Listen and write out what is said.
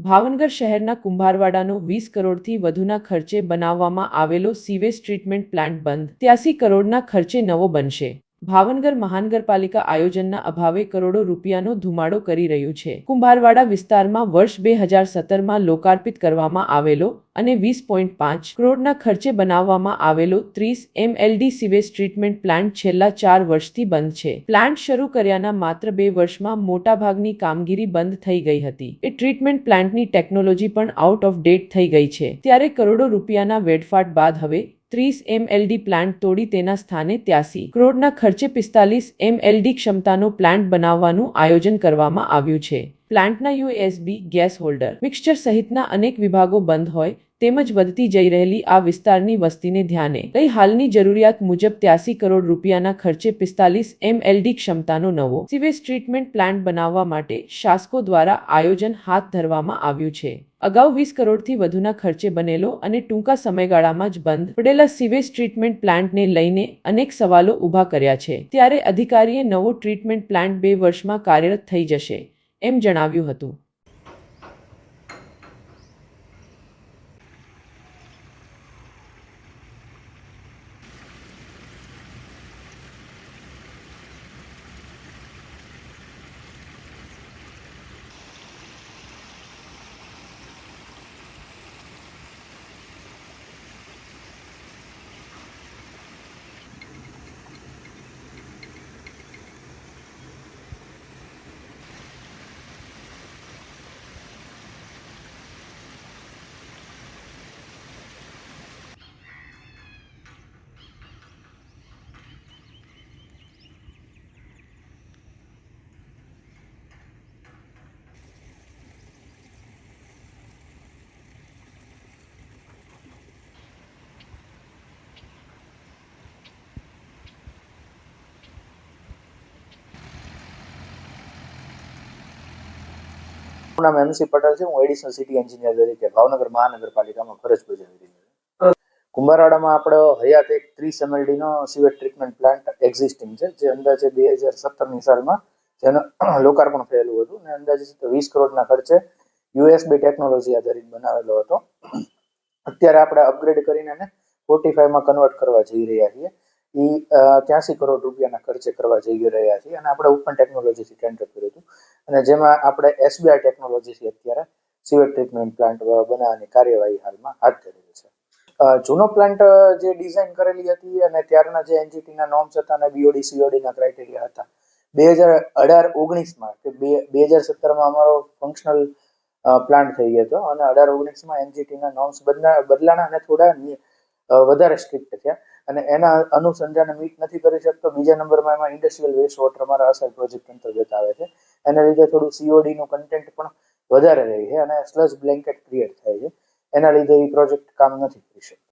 ભાવનગર શહેરના કુંભારવાડાનો વીસ કરોડથી વધુના ખર્ચે બનાવવામાં આવેલો સીવેજ ટ્રીટમેન્ટ પ્લાન્ટ બંધ. ત્યાસી કરોડના ખર્ચે નવો બનશે. ભાવનગર મહાનગરપાલિકા આયોજનના અભાવે કરોડો રૂપિયાનો ધુમાડો કરી રહ્યું છે. કુંભારવાડા વિસ્તારમાં વર્ષ બે હજાર સત્તરમાં લોકાર્પિત કરવામાં આવેલો અને વીસ પોઈન્ટ પાંચ કરોડના ખર્ચે બનાવવામાં આવેલો ત્રીસ એમએલડી સીવેજ ટ્રીટમેન્ટ પ્લાન્ટ છેલ્લા ચાર વર્ષથી બંધ છે. પ્લાન્ટ શરૂ કર્યાના માત્ર બે વર્ષમાં મોટાભાગની કામગીરી બંધ થઈ ગઈ હતી. એ ટ્રીટમેન્ટ પ્લાન્ટની ટેકનોલોજી પણ આઉટ ઓફ ડેટ થઈ ગઈ છે. ત્યારે કરોડો રૂપિયાના વેડફાટ બાદ હવે ત્રીસ એમએલડી પ્લાન્ટ તોડી તેના સ્થાને ત્યાસી. કરોડના ખર્ચે પિસ્તાલીસ એમએલડી ક્ષમતાનો પ્લાન્ટ બનાવવાનું આયોજન કરવામાં આવ્યું છે. પ્લાન્ટના યુએસબી ગેસ હોલ્ડર. મિક્સચર સહિતના અનેક વિભાગો બંધ હોય તેમજ વધતી જઈ રહેલી આ વિસ્તારની વસ્તીને ધ્યાને લઈ હાલની જરૂરિયાત મુજબ ત્યાસી કરોડ રૂપિયાના ખર્ચે પિસ્તાલીસ એમએલડી ક્ષમતાનો નવો સીવેજ ટ્રીટમેન્ટ પ્લાન્ટ બનાવવા માટે શાસકો દ્વારા આયોજન હાથ ધરવામાં આવ્યું છે. અગાઉ વીસ કરોડથી વધુના ખર્ચે બનેલો અને ટૂંકા સમયગાળામાં જ બંધ પડેલા સીવેજ ટ્રીટમેન્ટ પ્લાન્ટને લઈને અનેક સવાલો ઊભા કર્યા છે. ત્યારે અધિકારીએ નવો ટ્રીટમેન્ટ પ્લાન્ટ બે વર્ષમાં કાર્યરત થઈ જશે, એમ જણાવ્યું હતું. મારું નામ એમસી પટેલ છે. હું એડિશનલ સિટી એન્જિનિયર તરીકે ભાવનગર મહાનગરપાલિકામાં ફરજ બજાવી રહ્યો છું. કુંભારવાડામાં આપણો હયાત એક ત્રીસ એમએલડી નો સીવેજ ટ્રીટમેન્ટ પ્લાન્ટ એક્ઝિસ્ટિંગ છે, જે અંદાજે બે હજાર સત્તરની સાલમાં જેનું લોકાર્પણ થયેલું હતું અને અંદાજે વીસ કરોડના ખર્ચે યુએસબી ટેકનોલોજી આધારિત બનાવેલો હતો. અત્યારે આપણે અપગ્રેડ કરીને એને ફોર્ટી ફાઈવમાં કન્વર્ટ કરવા જઈ રહ્યા છીએ. એ ત્યાંસી કરોડ રૂપિયાના ખર્ચે કરવા જઈ રહ્યા છીએ અને આપણે ઓપન ટેકનોલોજીથી ટેન્ડર કર્યું હતું. અને જેમાં આપણે એસબીઆઈ ટેકનોલોજીથી અત્યારે સિવેટ ટ્રીટમેન્ટ પ્લાન્ટ બનાવવાની કાર્યવાહી હાલમાં હાથ ધરેલી છે. જૂનો પ્લાન્ટ જે ડિઝાઇન કરેલી હતી અને ત્યારના જે એનજીટીના નોર્મ્સ હતા અને બીઓડી સીઓડીના ક્રાઇટેરિયા હતા, બે હજાર અઢાર ઓગણીસમાં કે બે બે હજાર સત્તરમાં અમારો ફંક્શનલ પ્લાન્ટ થઈ ગયો હતો અને અઢાર ઓગણીસમાં એનજીટીના નોર્મ્સ બદલા, બદલાણા અને થોડા વધારે સ્ટ્રિક્ટ થયા. અને એના અનુસંધાને મીટ નથી કરી શકતો. બીજા નંબરમાં એમાં ઇન્ડસ્ટ્રીયલ વેસ્ટ વોટર અમારા અસર પ્રોજેક્ટ અંતર્ગત આવે છે. એના લીધે થોડું સીઓડી નું કન્ટેન્ટ પણ વધારે રહે છે અને સ્લસ બ્લેન્કેટ ક્રિએટ થાય છે. એના લીધે એ પ્રોજેક્ટ કામ નથી કરી શકતો.